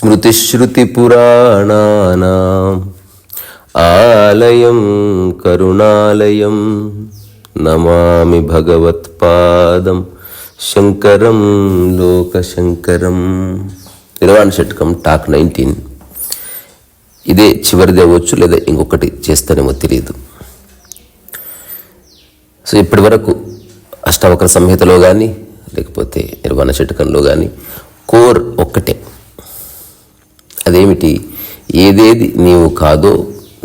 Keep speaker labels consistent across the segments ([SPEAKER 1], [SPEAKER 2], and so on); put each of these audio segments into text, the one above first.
[SPEAKER 1] స్మృతిశ్రుతిపురాణానాం. ఆలయం కరుణాలయం నమామి భగవత్పాదం శంకరం లోకశంకరం. నిర్వాణ షట్కం టాక్ నైన్టీన్. ఇదే చివరిది అవ్వచ్చు లేదా ఇంకొకటి చేస్తానేమో తెలియదు సో ఇప్పటి వరకు అష్టావకర సంహితలో కానీ లేకపోతే నిర్వాణ షట్కంలో కానీ కోర్ ఒక్కటే. ఏదేది నీవు కాదో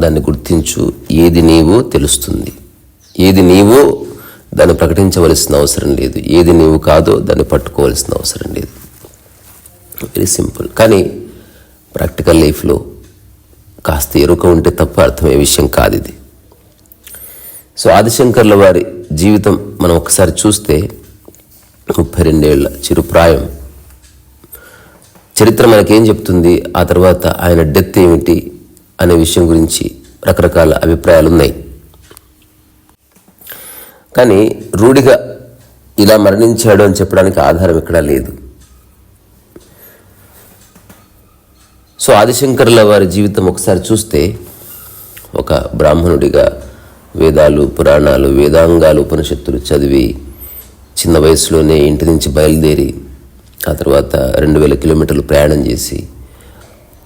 [SPEAKER 1] దాన్ని గుర్తించు ఏది నీవో తెలుస్తుంది. ఏది నీవో దాన్ని ప్రకటించవలసిన అవసరం లేదు. ఏది నీవు కాదో దాన్ని పట్టుకోవాల్సిన అవసరం లేదు. వెరీ సింపుల్ కానీ ప్రాక్టికల్ లైఫ్లో కాస్త ఎరుక ఉంటే తప్ప అర్థమయ్యే విషయం కాదు ఇది సో ఆదిశంకర్ల వారి జీవితం మనం ఒకసారి చూస్తే ముప్పై రెండేళ్ళ చిరుప్రాయం చరిత్ర మనకేం చెప్తుంది? ఆ తర్వాత ఆయన డెత్ ఏమిటి? అనే విషయం గురించి రకరకాల అభిప్రాయాలు ఉన్నాయి కానీ రూఢిగా ఇలా మరణించాడు అని చెప్పడానికి ఆధారం ఎక్కడా లేదు. సో ఆదిశంకర్ల వారి జీవితం ఒకసారి చూస్తే ఒక బ్రాహ్మణుడిగా వేదాలు పురాణాలు వేదాంగాలు ఉపనిషత్తులు చదివి చిన్న వయసులోనే ఇంటి నుంచి బయలుదేరి ఆ తర్వాత రెండు వేల కిలోమీటర్లు ప్రయాణం చేసి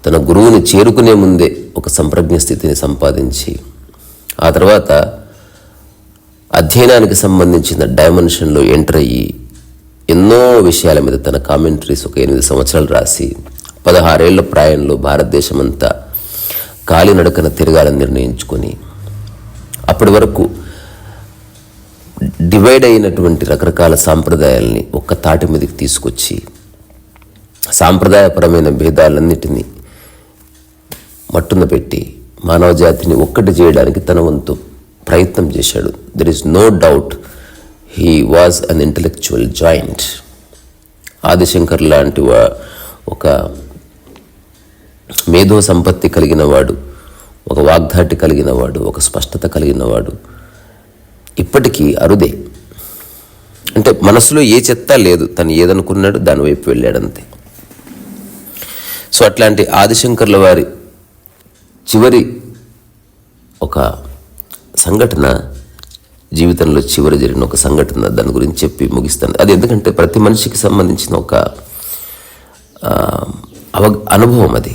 [SPEAKER 1] తన గురువుని చేరుకునే ముందే ఒక సంప్రజ్ఞ స్థితిని సంపాదించి ఆ తర్వాత అధ్యయనానికి సంబంధించిన డైమెన్షన్లో ఎంటర్ అయ్యి ఎన్నో విషయాల మీద తన కామెంటరీస్ ఒక ఎనిమిది సంవత్సరాలు రాసి పదహారేళ్ళ ప్రాయంలో భారతదేశమంతా కాలినడకన తిరగాలని నిర్ణయించుకొని అప్పటి వరకు డివైడ్ అయినటువంటి రకరకాల సాంప్రదాయాల్ని ఒక్క తాటి మీదకి తీసుకొచ్చి సాంప్రదాయపరమైన భేదాలన్నిటినీ మట్టున పెట్టి మానవ జాతిని ఒక్కటి చేయడానికి తన వంతు ప్రయత్నం చేశాడు. There is no doubt he was an intellectual giant Adishankar లాంటి వా ఒక మేధో సంపత్తి కలిగిన వాడు ఒక వాగ్ధాటి కలిగిన వాడు ఒక స్పష్టత కలిగిన వాడు ఇప్పటికీ అరుదే. అంటే మనసులో ఏ చెత్త లేదు. తను ఏదనుకున్నాడు దాని వైపు వెళ్ళాడంతే. సో అట్లాంటి ఆదిశంకర్ల వారి చివరి ఒక సంఘటన జీవితంలో చివరి జరిగిన ఒక సంఘటన దాని గురించి చెప్పి ముగిస్తాను. అది ఎందుకంటే ప్రతి మనిషికి సంబంధించిన ఒక అవ అనుభవం అది.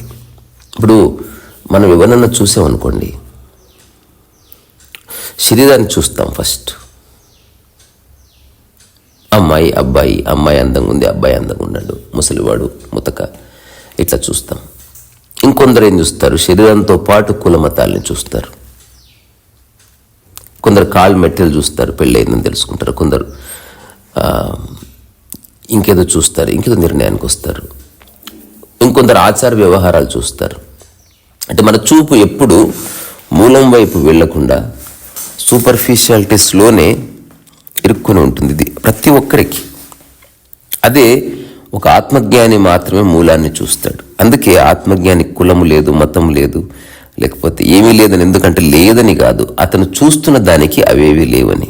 [SPEAKER 1] ఇప్పుడు మనం ఎవరన్నా చూసామనుకోండి శరీరాన్ని చూస్తాం ఫస్ట్. అమ్మాయి అబ్బాయి అమ్మాయి అందంగా ఉంది అబ్బాయి అందంగా ఉన్నాడు ముసలివాడు ముతక. ఇట్లా చూస్తాం. ఇంకొందరు ఏం చూస్తారు? శరీరంతో పాటు కులమతాలని చూస్తారు. కొందరు కాలు మెట్టెలు చూస్తారు పెళ్ళయిందని తెలుసుకుంటారు. కొందరు ఇంకేదో చూస్తారు ఇంకేదో నిర్ణయానికి వస్తారు. ఇంకొందరు ఆచార వ్యవహారాలు చూస్తారు. అంటే మన చూపు ఎప్పుడు మూలం వైపు వెళ్ళకుండా సూపర్ఫిషియాలిటీస్లోనే ఇరుక్కుని ఉంటుంది ఇది ప్రతి ఒక్కరికి అదే ఒక ఆత్మజ్ఞాని మాత్రమే మూలాన్ని చూస్తాడు. అందుకే ఆత్మజ్ఞాని కులము లేదు మతం లేదు లేకపోతే ఏమీ లేదని ఎందుకంటే లేదని కాదు అతను చూస్తున్న దానికి అవేవి లేవని.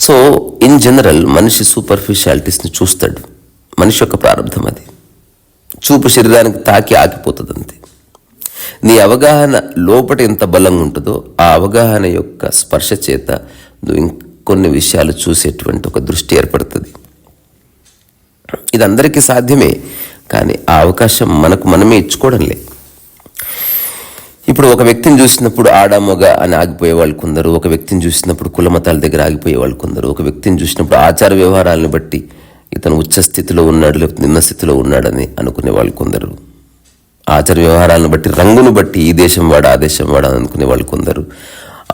[SPEAKER 1] సో ఇన్ జనరల్ మనిషి సూపర్ఫిషియాలిటీస్ని చూస్తాడు. మనిషి యొక్క ప్రారంభం అది. చూపు శరీరానికి తాకి ఆగిపోతుంది అంతే నీ అవగాహన లోపట ఎంత బలంగా ఉంటుందో ఆ అవగాహన యొక్క స్పర్శ చేత నువ్వు ఇంకొన్ని విషయాలు చూసేటువంటి ఒక దృష్టి ఏర్పడుతుంది. ఇది అందరికీ సాధ్యమే కానీ ఆ అవకాశం మనకు మనమే ఇచ్చుకోవడంలే ఇప్పుడు ఒక వ్యక్తిని చూసినప్పుడు ఆడ మగ అని ఆగిపోయే వాళ్ళు కొందరు ఒక వ్యక్తిని చూసినప్పుడు కులమతాల దగ్గర ఆగిపోయే వాళ్ళు కొందరు ఒక వ్యక్తిని చూసినప్పుడు ఆచార వ్యవహారాలను బట్టి ఇతను ఉచ్చ స్థితిలో ఉన్నాడు లేకపోతే నిమ్న స్థితిలో ఉన్నాడని అనుకునే వాళ్ళు కొందరు. ఆచార వ్యవహారాలను బట్టి రంగును బట్టి ఈ దేశం వాడు ఆ దేశం వాడు అని అనుకునే వాళ్ళు కొందరు.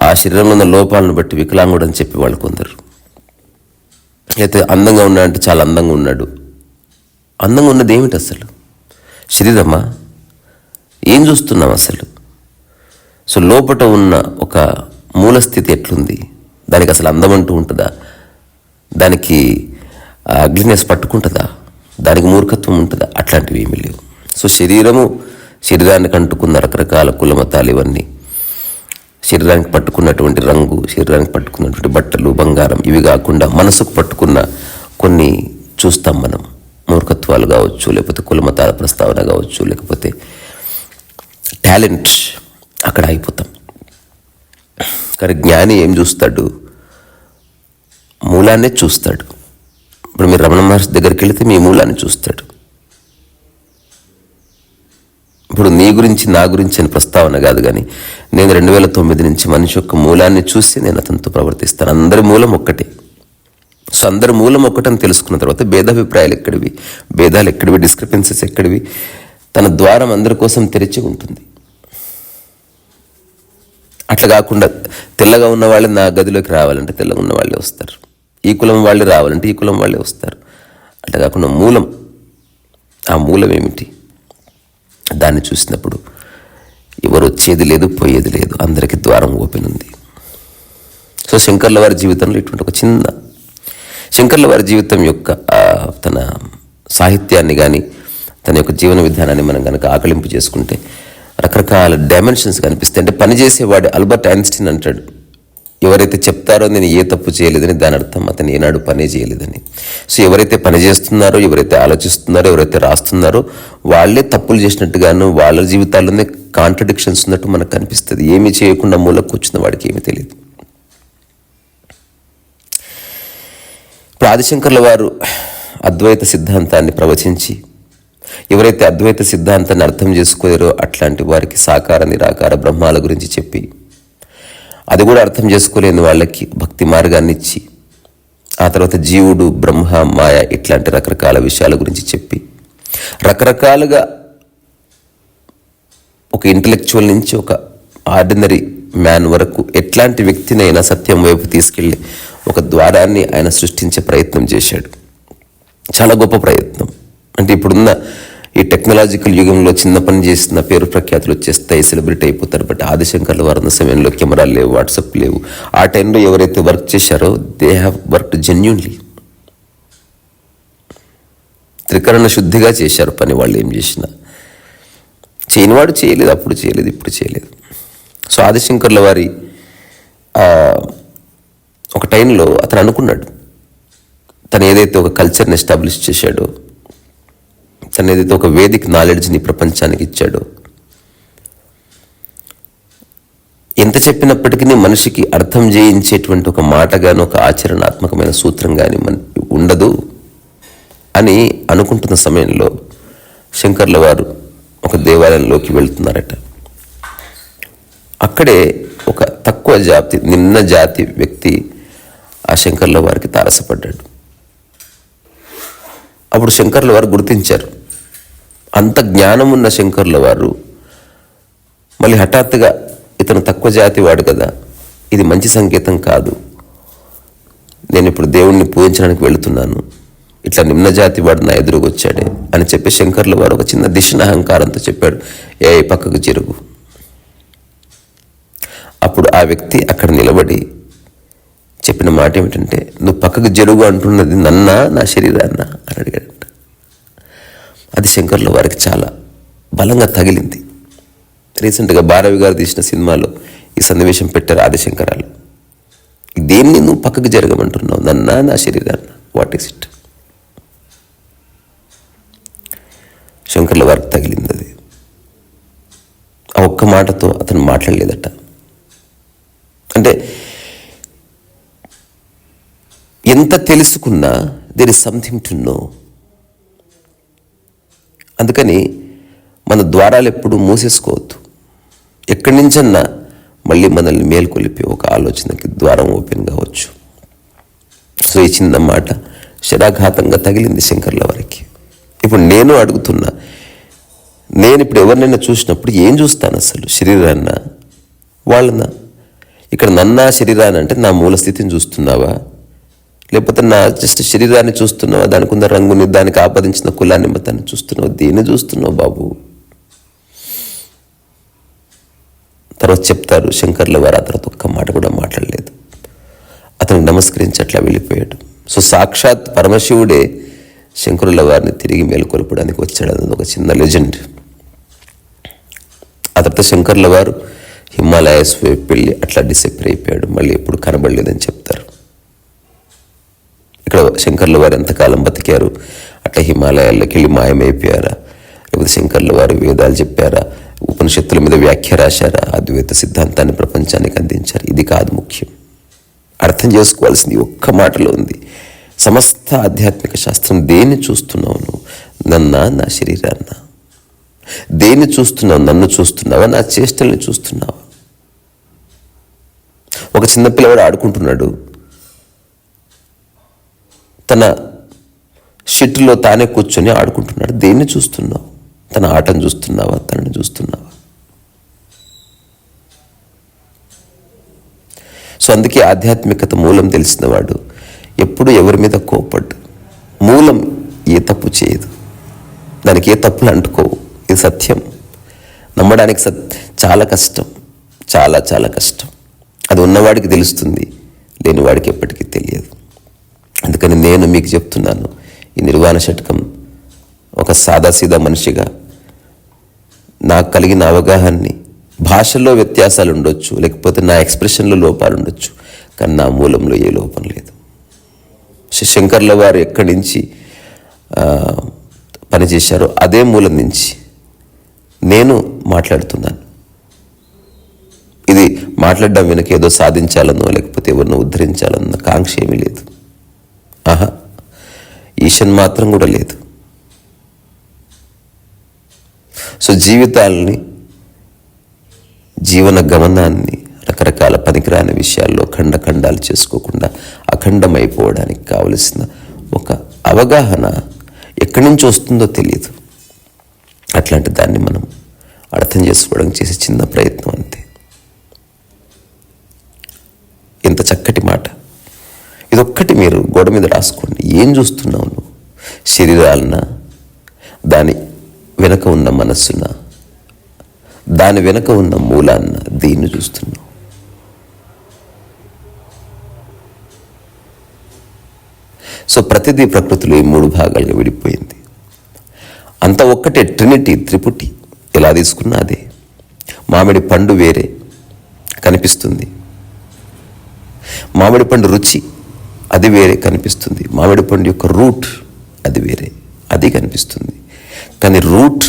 [SPEAKER 1] ఆ శరీరంలో ఉన్న లోపాలను బట్టి వికలాంగుడు అని చెప్పి వాళ్ళు కొందరు. అయితే అందంగా ఉన్నా అంటే చాలా అందంగా ఉన్నాడు. అందంగా ఉన్నది ఏమిటి అసలు? శరీరమా? ఏం చూస్తున్నాం అసలు? సో లోపట ఉన్న ఒక మూల స్థితి ఎట్లుంది? దానికి అసలు అందం అంటూ ఉంటుందా? దానికి అగ్లినెస్ పట్టుకుంటుందా? దానికి మూర్ఖత్వం ఉంటుందా? అట్లాంటివి ఏమీ లేవు. సో శరీరము శరీరానికి అంటుకున్న రకరకాల కులమతాలు ఇవన్నీ. శరీరానికి పట్టుకున్నటువంటి రంగు శరీరానికి పట్టుకున్నటువంటి బట్టలు బంగారం ఇవి కాకుండా మనసుకు పట్టుకున్న కొన్ని చూస్తాం మనం. మూర్ఖత్వాలు కావచ్చు లేకపోతే కులమతాల ప్రస్తావన కావచ్చు లేకపోతే టాలెంట్ అక్కడ అయిపోతాం. కానీ జ్ఞాని ఏం చూస్తాడు? మూలాన్నే చూస్తాడు. ఇప్పుడు మీరు రమణ మహర్షి దగ్గరికి వెళితే మీ మూలాన్ని చూస్తాడు. ఇప్పుడు నీ గురించి నా గురించి అని ప్రస్తావన కాదు కానీ నేను రెండు వేల తొమ్మిది నుంచి మనిషి యొక్క మూలాన్ని చూసి నేను అతనితో ప్రవర్తిస్తాను. అందరి మూలం ఒక్కటే. సో అందరి మూలం ఒక్కటని తెలుసుకున్న తర్వాత భేదాభిప్రాయాలు ఎక్కడివి? భేదాలు ఎక్కడివి? డిస్క్రిపెన్సెస్ ఎక్కడివి? తన ద్వారం అందరి కోసం తెరిచి ఉంటుంది. అట్లా కాకుండా తెల్లగా ఉన్న వాళ్ళు నా గదిలోకి రావాలంటే తెల్లగా ఉన్న వాళ్ళే వస్తారు. ఈ కులం వాళ్ళే రావాలంటే ఈ కులం వాళ్ళే వస్తారు. అట్లా కాకుండా మూలం. ఆ మూలం ఏమిటి? దాన్ని చూసినప్పుడు ఎవరు వచ్చేది లేదు పోయేది లేదు. అందరికీ ద్వారం ఓపెన్ ఉంది. సో శంకర్ల వారి జీవితంలో ఇటువంటి ఒక చిన్న శంకర్ల వారి జీవితం యొక్క తన సాహిత్యాన్ని కానీ తన యొక్క జీవన విధానాన్ని మనం కనుక ఆకలింపు చేసుకుంటే రకరకాల డైమెన్షన్స్ కనిపిస్తాయి. అంటే పనిచేసేవాడు అల్బర్ట్ ఐన్స్టీన్ అంటాడు. ఎవరైతే చెప్తారో నేను ఏ తప్పు చేయలేదని దాని అర్థం అతను ఏనాడు పని చేయలేదని. సో ఎవరైతే పని చేస్తున్నారో ఎవరైతే ఆలోచిస్తున్నారో ఎవరైతే రాస్తున్నారో వాళ్ళే తప్పులు చేసినట్టుగాను వాళ్ళ జీవితాల్లోనే కాంట్రడిక్షన్స్ ఉన్నట్టు మనకు కనిపిస్తుంది. ఏమీ చేయకుండా మూల కూర్చున్న వాడికి ఏమీ తెలియదు. ఆదిశంకర్ల వారు అద్వైత సిద్ధాంతాన్ని ప్రవచించి ఎవరైతే అద్వైత సిద్ధాంతాన్ని అర్థం చేసుకోలేరో అట్లాంటి వారికి సాకార నిరాకార బ్రహ్మాల గురించి చెప్పి అది కూడా అర్థం చేసుకోలేని వాళ్ళకి భక్తి మార్గాన్ని ఇచ్చి ఆ తర్వాత జీవుడు బ్రహ్మ మాయ ఇట్లాంటి రకరకాల విషయాల గురించి చెప్పి రకరకాలుగా ఒక ఇంటలెక్చువల్ నుంచి ఒక ఆర్డినరీ మ్యాన్ వరకు ఎట్లాంటి వ్యక్తినైనా సత్యం వైపు తీసుకెళ్ళి ఒక ద్వారాన్ని ఆయన సృష్టించే ప్రయత్నం చేశాడు. చాలా గొప్ప ప్రయత్నం. అంటే ఇప్పుడున్న ఈ టెక్నాలజికల్ యుగంలో చిన్న పని చేసిన పేరు ప్రఖ్యాతులు వచ్చేస్తాయి సెలబ్రిటీ అయిపోతారు. బట్ ఆదిశంకర్లు వారున్న సమయంలో కెమెరాలు లేవు వాట్సాప్ లేవు. ఆ టైంలో ఎవరైతే వర్క్ చేశారో దే హ్యావ్ వర్క్ జెన్యున్లీ. త్రికరణ శుద్ధిగా చేశారు పని వాళ్ళు ఏం చేసినా. చేయనివాడు చేయలేదు అప్పుడు చేయలేదు ఇప్పుడు చేయలేదు. సో ఆదిశంకర్ల వారి ఒక టైంలో అతను అనుకున్నాడు. తను ఏదైతే ఒక కల్చర్ని ఎస్టాబ్లిష్ చేశాడో తను ఏదైతే ఒక వేదిక్ నాలెడ్జ్ని ప్రపంచానికి ఇచ్చాడో. ఎంత చెప్పినప్పటికీ మనిషికి అర్థం చేయించేటువంటి ఒక మాట గాని ఒక ఆచరణాత్మకమైన సూత్రం కానీ మన ఉండదు అని అనుకుంటున్న సమయంలో శంకర్ల వారు ఒక దేవాలయంలోకి వెళ్తున్నారట. అక్కడే ఒక తక్కువ జాతి నిమ్న జాతి వ్యక్తి ఆ శంకర్ల వారికి తారసపడ్డాడు. అప్పుడు శంకర్ల వారు గుర్తించారు. అంత జ్ఞానం ఉన్న శంకర్ల వారు. మళ్ళీ హఠాత్తుగా ఇతను తక్కువ జాతి వాడు కదా ఇది మంచి సంకేతం కాదు. నేను ఇప్పుడు దేవుణ్ణి పూజించడానికి వెళుతున్నాను. ఇట్లా నిమ్న జాతి వాడు నా ఎదురుకు వచ్చాడే అని చెప్పి శంకర్ల వారు ఒక చిన్న దిశన అహంకారంతో చెప్పాడు ఏ పక్కకు జరుగు అప్పుడు ఆ వ్యక్తి అక్కడ నిలబడి చెప్పిన మాట ఏమిటంటే నువ్వు పక్కకు జరుగు అంటున్నది నన్నా నా శరీరాన్న? అని అడిగాడు. అది శంకర్ల వారికి చాలా బలంగా తగిలింది. రీసెంట్గా భారవి గారు తీసిన సినిమాలో ఈ సన్నివేశం పెట్టారు ఆదిశంకరాలు. దేన్ని నువ్వు పక్కకు జరగమంటున్నావు? నన్నా నా శరీరాన్న. వాట్ ఈస్ ఇట్ శంకర్ల వారికి తగిలింది అది. ఆ ఒక్క మాటతో అతను మాట్లాడలేదట. అంటే ఎంత తెలుసుకున్నా there is something to know అందుకని మన ద్వారాలు ఎప్పుడు మూసేసుకోవద్దు. ఎక్కడి నుంచన్నా మళ్ళీ మనల్ని మేల్కొలిపి ఒక ఆలోచనకి ద్వారం ఓపెన్ కావచ్చు. సో ఈ చిన్న మాట శరాఘాతంగా తగిలింది శంకర్ల వారికి. ఇప్పుడు నేను అడుగుతున్నా నేను ఇప్పుడు ఎవరినైనా చూసినప్పుడు ఏం చూస్తాను అసలు? శరీరాన్న? వాళ్ళనా? ఇక్కడ నన్నా శరీరాన్ని అంటే నా మూల స్థితిని చూస్తున్నావా? లేకపోతే నా జస్ట్ శరీరాన్ని చూస్తున్నావా? దానికి ఉన్న రంగుని దానికి ఆపాదించిన కులాన్ని మతాన్ని చూస్తున్నావు? దేన్ని చూస్తున్నావు బాబు? తర్వాత చెప్తారు శంకర్ల వారు ఆ ఒక్క మాట కూడా మాట్లాడలేదు. అతను నమస్కరించి అట్లా వెళ్ళిపోయాడు. సో సాక్షాత్ పరమశివుడే శంకరుల వారిని తిరిగి మేలుకొల్పడానికి వచ్చాడు అన్నది ఒక చిన్న లెజెండ్. ఆ తర్వాత శంకర్ల వారు హిమాలయస్ వైపు వెళ్ళి అట్లా డిసెప్పర్ అయిపోయాడు. మళ్ళీ ఎప్పుడు కనబడలేదని చెప్తారు. ఇక్కడ శంకర్ల వారు ఎంతకాలం బతికారు? అట్లా హిమాలయాల్లోకి వెళ్ళి మాయమైపోయారా? లేకపోతే శంకర్ల వారు వేదాలు చెప్పారా? ఉపనిషత్తుల మీద వ్యాఖ్య రాశారా? అద్వైత సిద్ధాంతాన్ని ప్రపంచానికి అందించారు. ఇది కాదు ముఖ్యం. అర్థం చేసుకోవాల్సింది ఒక్క మాటలో ఉంది. సమస్త ఆధ్యాత్మిక శాస్త్రం దేన్ని చూస్తున్నావు నువ్వు నన్నా నా శరీరాన్న. దేన్ని చూస్తున్నావు? నన్ను చూస్తున్నావా? నా చేష్టల్ని చూస్తున్నావా? ఒక చిన్న పిల్లవాడు ఆడుకుంటున్నాడు. తన షిట్లో తానే కూర్చొని ఆడుకుంటున్నాడు. దేన్ని చూస్తున్నావు? తన ఆటను చూస్తున్నావా? తనని చూస్తున్నావా? సో అందుకే ఆధ్యాత్మికత మూలం తెలిసినవాడు ఎప్పుడు ఎవరి మీద కోపడ్డు మూలం ఏ తప్పు చేయదు. దానికి ఏ తప్పులు అంటుకోవు. ఇది సత్యం. నమ్మడానికి సత్ చాలా కష్టం. చాలా చాలా కష్టం. అది ఉన్నవాడికి తెలుస్తుంది. లేనివాడికి ఎప్పటికీ తెలియదు. అందుకని నేను మీకు చెప్తున్నాను ఈ నిర్వాణ షట్కం ఒక సాదాసీదా మనిషిగా. నాకు కలిగిన అవగాహనని భాషల్లో వ్యత్యాసాలు ఉండొచ్చు లేకపోతే నా ఎక్స్ప్రెషన్లో లోపాలు ఉండొచ్చు కానీ నా మూలంలో ఏ లోపం లేదు. శ్రీ శంకర్ల వారు ఎక్కడి నుంచి పనిచేశారో అదే మూలం నుంచి నేను మాట్లాడుతున్నాను. ఇది మాట్లాడడం వెనుక ఏదో సాధించాలనో లేకపోతే ఎవరినో ఉద్ధరించాలన్న కాంక్ష ఏమీ లేదు. ఆహా. ఈషన్ మాత్రం కూడా లేదు. సో జీవితాలని జీవన గమనాన్ని రకరకాల పనికిరాని విషయాల్లో ఖండఖండాలు చేసుకోకుండా అఖండమైపోవడానికి కావలసిన ఒక అవగాహన ఎక్కడి నుంచి వస్తుందో తెలియదు అట్లాంటి దాన్ని మనం అర్థం చేసుకోవడం చేసే చిన్న ప్రయత్నం అంతే. ఇంత చక్కటి మాట. ఇదొక్కటి మీరు గోడ మీద రాసుకోండి. ఏం చూస్తున్నావు నువ్వు? శరీరాలన దాని వెనక ఉన్న మనస్సున దాని వెనక ఉన్న మూలాన్న దీన్ని చూస్తున్నావు. సో ప్రతిదీ ప్రకృతిలో ఈ మూడు భాగాలుగా విడిపోయింది. అంత ఒక్కటే ట్రినిటీ త్రిపుటి. ఎలా తీసుకున్నా అదే. మామిడి పండు వేరే కనిపిస్తుంది. మామిడి పండు రుచి అది వేరే కనిపిస్తుంది. మామిడి పండు యొక్క రూట్ అది వేరే అది కనిపిస్తుంది. కానీ రూట్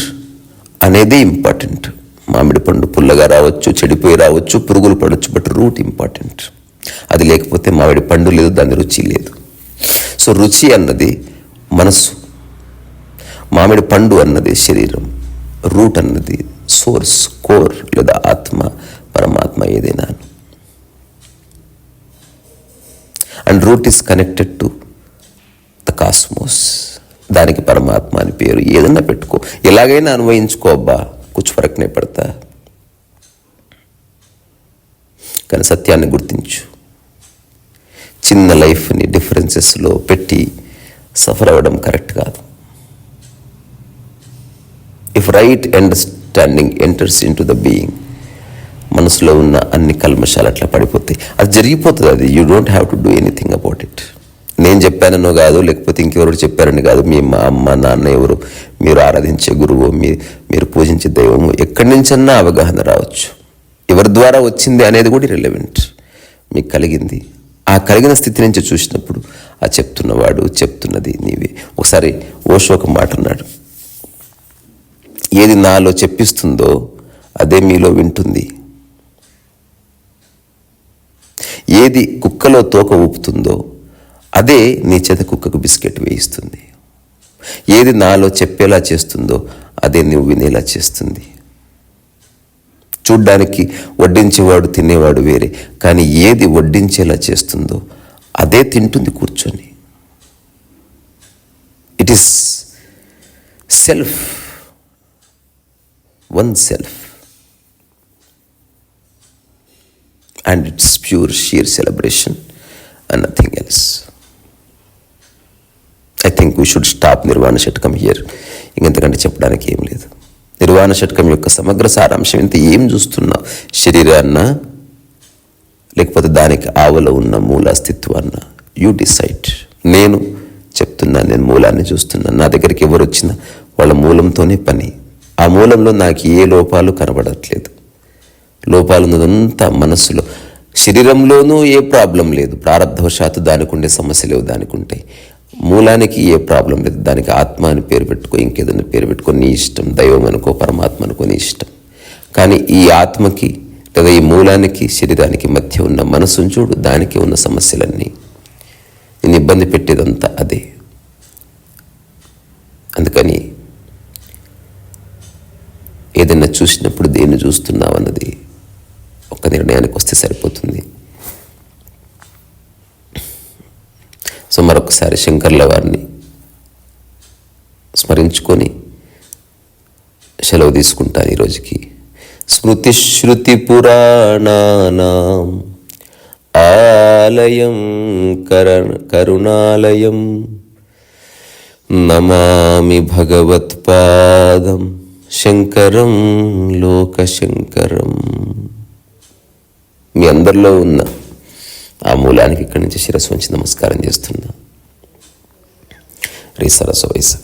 [SPEAKER 1] అనేది ఇంపార్టెంట్. మామిడి పండు పుల్లగా రావచ్చు చెడిపోయి రావచ్చు పురుగులు పడవచ్చు బట్ రూట్ ఇంపార్టెంట్. అది లేకపోతే మామిడి పండు లేదు దాని రుచి లేదు. సో రుచి అన్నది మనస్సు. మామిడి పండు అన్నది శరీరం. రూట్ అన్నది సోర్స్ కోర్ లేదా ఆత్మ పరమాత్మ ఏదైనా. And root is connected to the cosmos దానికి పరమాత్మ అని పేరు. ఏదన్నా పెట్టుకో. ఎలాగైనా అన్వయించుకో అబ్బా. కూర్చు ఫరక్ పడతా. కానీ సత్యాన్ని గుర్తించు. చిన్న లైఫ్ని డిఫరెన్సెస్లో పెట్టి సఫర్ అవ్వడం కరెక్ట్ కాదు. If right understanding enters into the being మనసులో ఉన్న అన్ని కల్మషాలు అట్లా పడిపోతాయి. అది జరిగిపోతుంది అది. You don't have to do anything about it నేను చెప్పానో కాదు లేకపోతే ఇంకెవరు చెప్పారని కాదు మీ మా అమ్మ నాన్న ఎవరు మీరు ఆరాధించే గురువు మీ మీరు పూజించే దైవము ఎక్కడి నుంచన్నా అవగాహన రావచ్చు. ఎవరి ద్వారా వచ్చింది అనేది కూడా రిలవెంట్ మీకు కలిగింది. ఆ కలిగిన స్థితి నుంచి చూసినప్పుడు ఆ చెప్తున్నవాడు చెప్తున్నది నీవే. ఒకసారి ఓషో ఒక మాట అన్నాడు. ఏది నాలో చెప్పిస్తుందో అదే మీలో వింటుంది. ఏది కుక్కలో తోక ఊపుతుందో అదే నీ చేత కుక్కకు బిస్కెట్ వేయిస్తుంది. ఏది నాలో చెప్పేలా చేస్తుందో అదే నువ్వు వినేలా చేస్తుంది. చూడ్డానికి వడ్డించేవాడు తినేవాడు వేరే కానీ ఏది వడ్డించేలా చేస్తుందో అదే తింటుంది కూర్చొని. It is self one self and it's pure sheer celebration and nothing else. I think we should stop Nirvana షట్కం here ఇంకెంతకంటే చెప్పడానికి ఏం లేదు. నిర్వాణ షట్కం యొక్క సమగ్ర సారాంశం ఇంత ఏం చూస్తున్నావు శరీరాన్న లేకపోతే దానికి ఆవల ఉన్న మూల అస్తిత్వాన్న? యూ డిసైడ్ నేను చెప్తున్నా నేను మూలాన్ని చూస్తున్నాను నా దగ్గరికి ఎవరు వచ్చినా వాళ్ళ మూలంతోనే పని. ఆ మూలంలో నాకు ఏ లోపాలు కనబడట్లేదు. లోపాలు ఉన్నదంతా మనస్సులో. శరీరంలోనూ ఏ ప్రాబ్లం లేదు. ప్రారంధవశాత్తు దానికి ఉండే సమస్య లేవు దానికి ఉంటాయి మూలానికి ఏ ప్రాబ్లం లేదు. దానికి ఆత్మ అని పేరు పెట్టుకో ఇంకేదైనా పేరు పెట్టుకో నీ ఇష్టం. దైవం అనుకో పరమాత్మ అనుకో నీ ఇష్టం. కానీ ఈ ఆత్మకి లేదా ఈ మూలానికి శరీరానికి మధ్య ఉన్న మనసును చూడు దానికి ఉన్న సమస్యలన్నీ. నేను ఇబ్బంది పెట్టేదంతా అదే. అందుకని ఏదైనా చూసినప్పుడు దేన్ని చూస్తున్నావు అన్నది ఒక నిర్ణయానికి వస్తే సరిపోతుంది. సో మరొకసారి శంకర్ల వారిని స్మరించుకొని సెలవు తీసుకుంటాను ఈరోజుకి స్మృతి శృతి పురాణానాం ఆలయం కర కరుణాలయం నమామి భగవత్పాదం శంకరం లోకశంకరం. మీ అందరిలో ఉన్న ఆ మూలానికి ఇక్కడి నుంచి శిరస్సు వంచి నమస్కారం చేస్తున్నా. రీ వయసు